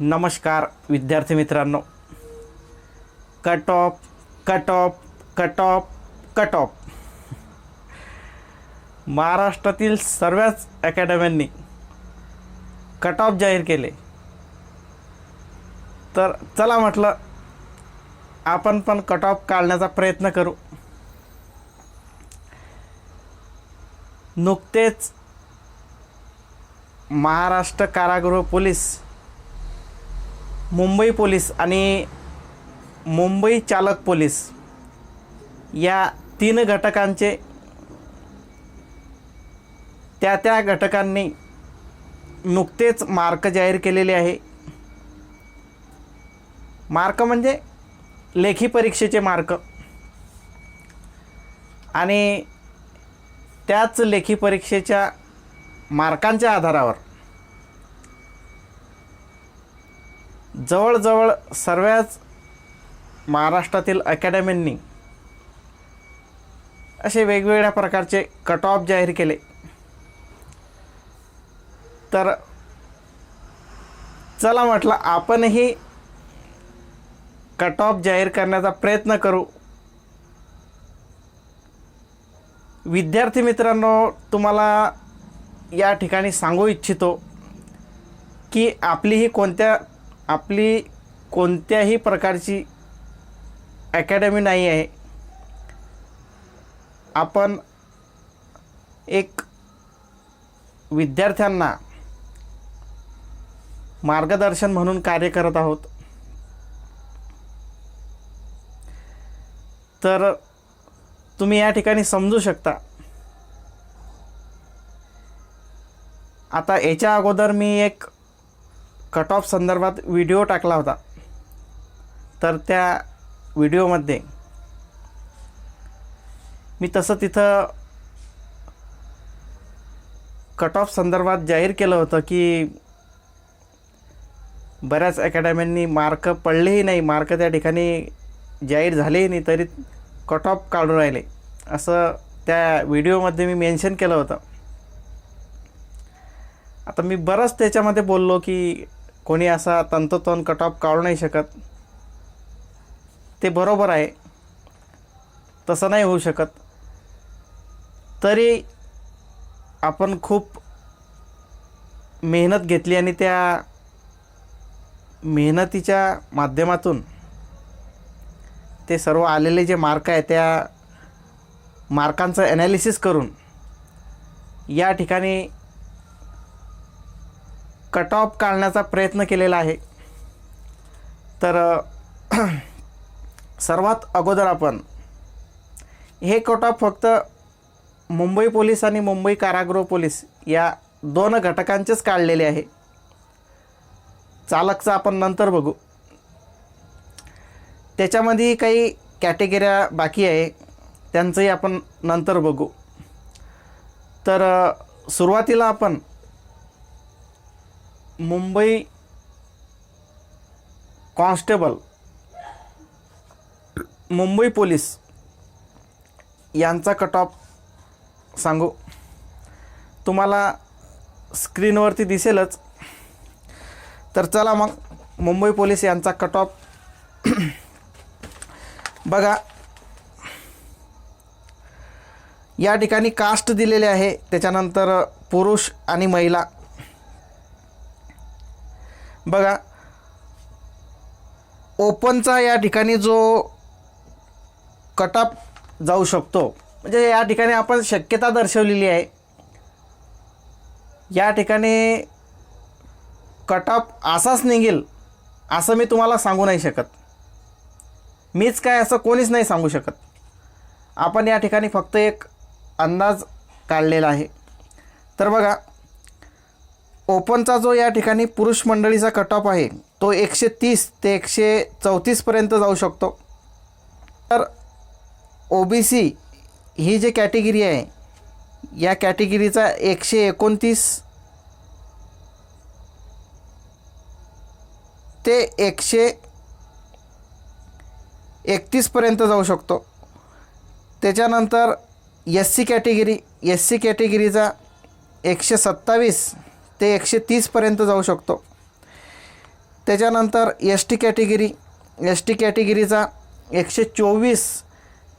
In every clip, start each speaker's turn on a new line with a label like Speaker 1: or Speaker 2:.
Speaker 1: नमस्कार विद्यार्थी मित्रांनो. Cut off cut off cut off cut off महाराष्ट्रातील सर्वच अकॅडम्यांनी कट ऑफ जाहीर केले. तर चला म्हटलं आपण पण कट ऑफ काढण्याचा प्रयत्न करू. नुकतेच महाराष्ट्र कारागृह पोलीस मुंबई पोलीस आणि मुंबई चालक पोलीस या तीन घटकांचे त्या त्या घटकांनी नुकतेच मार्क जाहीर केलेले आहे. मार्क म्हणजे लेखी परीक्षेचे मार्क. आणि त्याच लेखी परीक्षेच्या मार्कांच्या आधारावर जवळजवळ सर्वच महाराष्ट्रातील अकॅडमींनी असे वेगवेगळ्या प्रकारचे कट ऑफ जाहीर केले. तर चला म्हटलं आपणही कट ऑफ जाहीर करण्याचा प्रयत्न करू. विद्यार्थी मित्रांनो तुम्हाला या ठिकाणी सांगू इच्छितो की आपली ही कोणत्या आपली कोणत्याही प्रकारची अकॅडमी नाही आहे. आपण एक विद्यार्थ्यांना मार्गदर्शन म्हणून कार्य करत आहोत. तर तुम्ही या ठिकाणी समजू शकता. आता याच्या अगोदर मी एक कट ऑफ संदर्भात व्हिडिओ टाकला होता. तर त्या व्हिडिओमध्ये मी तसं तिथं कट ऑफ संदर्भात जाहीर केलं होतं की बऱ्याच अकॅडमींनी मार्क पडलेही नाही मार्क त्या ठिकाणी जाहीर झालेही नाही तरी कट ऑफ काढून राहिले. असं त्या व्हिडिओमध्ये मी मेन्शन केलं होतं. आता मी बरंच त्याच्यामध्ये बोललो की कोणी असा तंतोतन कट ऑफ काढू नाही शकत. ते बरोबर आहे. तसं नाही होऊ शकत. तरी आपण खूप मेहनत घेतली आणि त्या मेहनतीच्या माध्यमातून ते सर्व आलेले जे मार्क आहे त्या मार्कांचं ॲनालिसिस करून या ठिकाणी कट ऑफ काढण्याचा प्रयत्न केलेला आहे. तर सर्वात अगोदर आपण हे कट ऑफ फक्त मुंबई पोलीस आणि मुंबई कारागृह पोलीस या दोन घटकांचेच काढलेले आहे. चालकचं आपण नंतर बघू. त्याच्यामध्ये काही कॅटेगऱ्या बाकी आहे. त्यांचंही आपण नंतर बघू. तर सुरुवातीला आपण मुंबई कॉन्स्टेबल मुंबई पोलीस यांचा कट ऑफ सांगू? तुम्हाला स्क्रीनवरती दिसेलच. तर चला मग मुंबई पोलीस यांचा कट ऑफ बघा. या ठिकाणी कास्ट दिलेले आहे. त्याच्यानंतर पुरुष आणि महिला. बघा. ओपनचा या ठिकाणी जो कटअप जाऊ शकतो म्हणजे या ठिकाणी आपण शक्यता दर्शवलेली आहे. या ठिकाणी कटअप असाच निघेल असं मी तुम्हाला सांगू नाही शकत. मीच काय असं कोणीच नाही सांगू शकत. आपण या ठिकाणी फक्त एक अंदाज काढलेला आहे. तर बघा ओपनचा जो या ठिकाणी पुरुष मंडळीचा कट ऑफ आहे तो एकशे तीस ते एकशे चौतीसपर्यंत जाऊ शकतो. तर ओ बी सी ही जी कॅटेगरी आहे या कॅटेगिरीचा एकशे एकोणतीस ते एकशे एकतीसपर्यंत जाऊ शकतो. त्याच्यानंतर S C category S C कॅटेगरीचा एकशे सत्तावीस ते एकशे तीसपर्यंत जाऊ शकतो. त्याच्यानंतर S T category S T कॅटेगरीचा एकशे चोवीस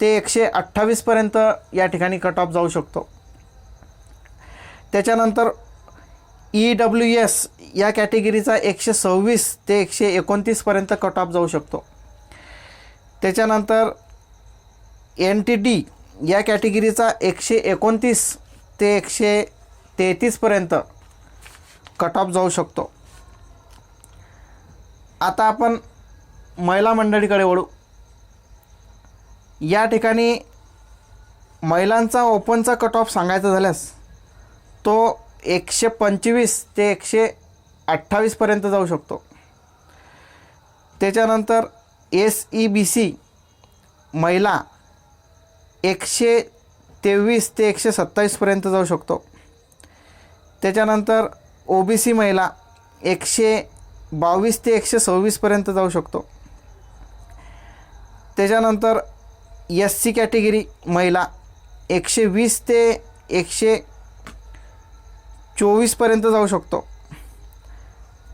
Speaker 1: ते एकशे अठ्ठावीसपर्यंत या ठिकाणी कट ऑफ जाऊ शकतो. त्याच्यानंतर ई डब्ल्यू एस या कॅटेगरीचा एकशे सव्वीस ते एकशे एकोणतीसपर्यंत कट ऑफ जाऊ शकतो. त्याच्यानंतर एन टी डी या कॅटेगरीचा एकशे एकोणतीस ते एकशे तेहतीसपर्यंत कट ऑफ जाऊ शकतो. आता आपण महिला मंडळीकडे वळू. या ठिकाणी महिलांचा ओपनचा कट ऑफ सांगायचा झाल्यास तो एकशे पंचवीस ते एकशे अठ्ठावीसपर्यंत जाऊ शकतो. त्याच्यानंतर एस ई बी सी महिला एकशे तेवीस ते एकशे सत्तावीसपर्यंत जाऊ शकतो. त्याच्यानंतर ओ बी सी महिला एकशे बावीस ते एकशे सव्वीसपर्यंत जाऊ शकतो. त्याच्यानंतर एस सी कॅटेगरी महिला एकशे वीस ते एकशे चोवीसपर्यंत जाऊ शकतो.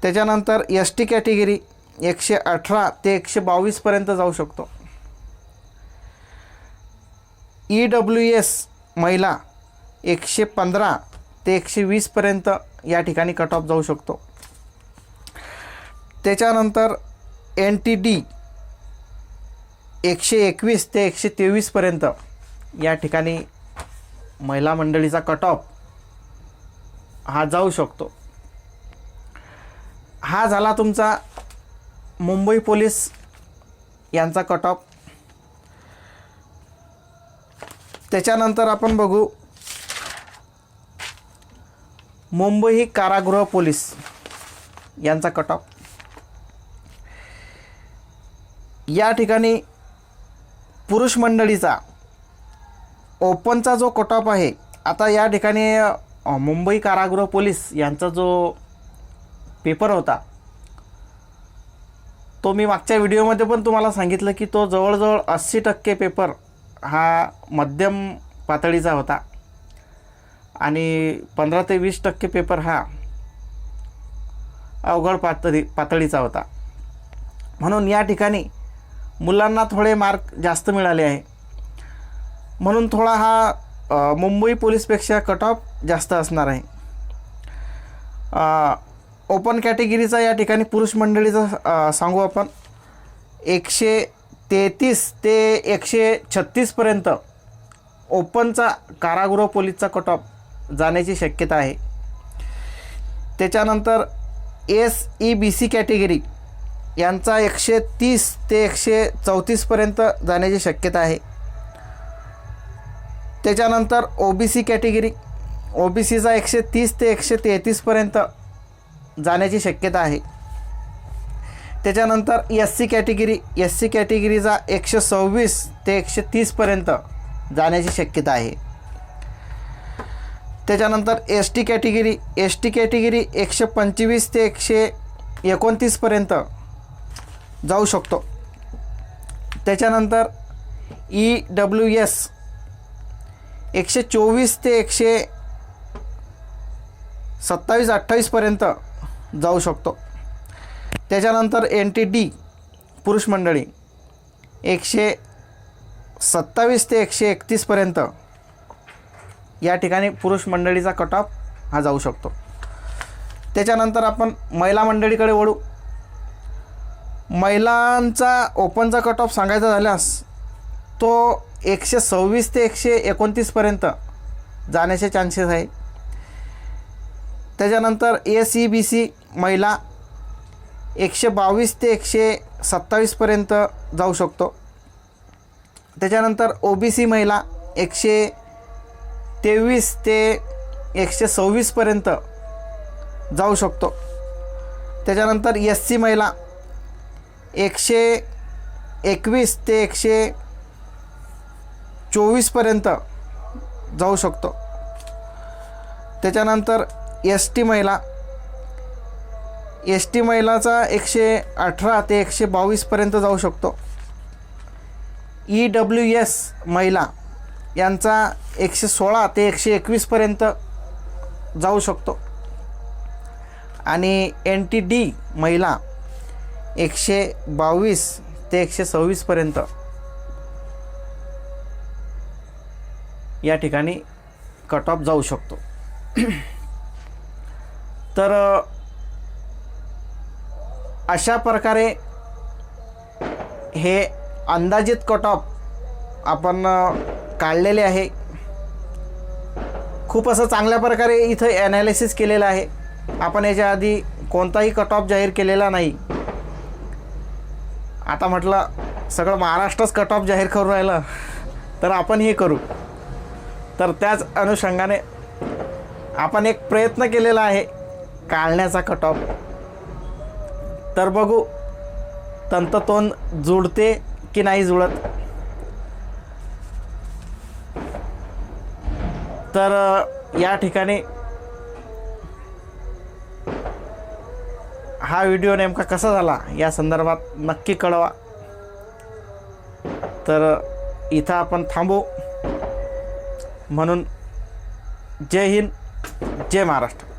Speaker 1: त्याच्यानंतर एस टी कॅटेगरी एकशे अठरा ते एकशे बावीसपर्यंत जाऊ शकतो. ई डब्ल्यू एस महिला एकशे पंधरा ते एकशे वीसपर्यंत या ठिकाणी कट ऑफ जाऊ शकतो. त्याच्यानंतर एन टी डी एकशे एकवीस ते एकशे तेवीसपर्यंत या ठिकाणी महिला मंडळीचा कट ऑफ हा जाऊ शकतो. हा झाला तुमचा मुंबई पोलीस यांचा कट ऑफ त्याच्यानंतर आपण बघू मुंबई कारागृह पोलीस. यांचा कट ऑफ या ठिकाणी पुरुष मंडळीचा ओपनचा जो कट ऑफ आहे आता या ठिकाणी मुंबई कारागृह पोलीस यांचा जो पेपर होता तो मी मागच्या व्हिडिओमध्ये पण तुम्हाला सांगितलं की तो जवळजवळ अस्सी टक्के पेपर हा मध्यम पातळीचा होता. आणि पंधरा ते वीस टक्के पेपर हा अवघड पातळी पातळीचा होता. म्हणून या ठिकाणी मुलांना थोडे मार्क जास्त मिळाले आहे. म्हणून थोडा हा मुंबई पोलीसपेक्षा कट ऑफ जास्त असणार आहे. ओपन कॅटेगरीचा या ठिकाणी पुरुष मंडळीचा सांगू आपण. एकशे तेहतीस ते एकशे छत्तीसपर्यंत ओपनचा कारागृह पोलीसचा कट ऑफ जाण्याची शक्यता आहे. त्याच्यानंतर S E B C category यांचा एकशे तीस ते एकशे चौतीसपर्यंत जाण्याची शक्यता आहे. त्याच्यानंतर O B C category O B सीचा एकशे तीस ते एकशे तेहतीसपर्यंत जाण्याची शक्यता आहे. त्याच्यानंतर S C category S C कॅटेगरीचा एकशे सव्वीस ते एकशे तीसपर्यंत जाण्याची शक्यता आहे. त्याच्यानंतर S T category S T category एकशे पंचवीस ते एकशे एकोणतीसपर्यंत जाऊ शकतो. त्याच्यानंतर ई डब्ल्यू एस एकशे चोवीस ते एकशे सत्तावीस अठ्ठावीसपर्यंत जाऊ शकतो. त्याच्यानंतर एन टी डी पुरुष मंडळी एकशे सत्तावीस ते एकशे एकतीसपर्यंत या ठिकाणी पुरुष मंडळीचा कट ऑफ हा जाऊ शकतो. त्याच्यानंतर आपण महिला मंडळीकडे वळू. महिलांचा ओपनचा कट ऑफ सांगायचा झाल्यास तो एकशे सव्वीस ते एकशे एकोणतीसपर्यंत जाण्याचे चान्सेस आहे. त्याच्यानंतर ए सी बी सी महिला एकशे बावीस ते एकशे सत्तावीसपर्यंत जाऊ शकतो. त्याच्यानंतर ओ बी सी महिला एकशे तेवीस ते एकशे सव्वीसपर्यंत जाऊ शकतो. त्याच्यानंतर एस सी महिला एकशे एकवीस ते एकशे चोवीसपर्यंत जाऊ शकतो. त्याच्यानंतर एस टी महिला एस टी महिलाचा एकशे अठरा ते एकशे बावीसपर्यंत जाऊ शकतो. ई डब्ल्यू एस महिला यांचा एकशे सोळा ते एकशे एकवीसपर्यंत जाऊ शकतो. आणि एन टी डी महिला एकशे बावीस ते एकशे सव्वीसपर्यंत या ठिकाणी कट ऑफ जाऊ शकतो. तर अशा प्रकारे हे अंदाजित कट ऑफ आपण काढलेले आहे. खूप असं चांगल्या प्रकारे इथं ॲनालिसिस केलेलं आहे. आपण याच्या आधी कोणताही कट ऑफ जाहीर केलेला नाही. आता म्हटलं सगळं महाराष्ट्रच कट ऑफ जाहीर करून राहिलं तर आपण हे करू. तर त्याच अनुषंगाने आपण एक प्रयत्न केलेला आहे काढण्याचा कट ऑफ तर बघू तंततोंद जुळते की नाही जुळत? तर या ठिकाणी हा व्हिडिओ नेमका कसा झाला या संदर्भात नक्की कळवा. तर इथं आपण थांबू. म्हणून जय हिंद जय महाराष्ट्र.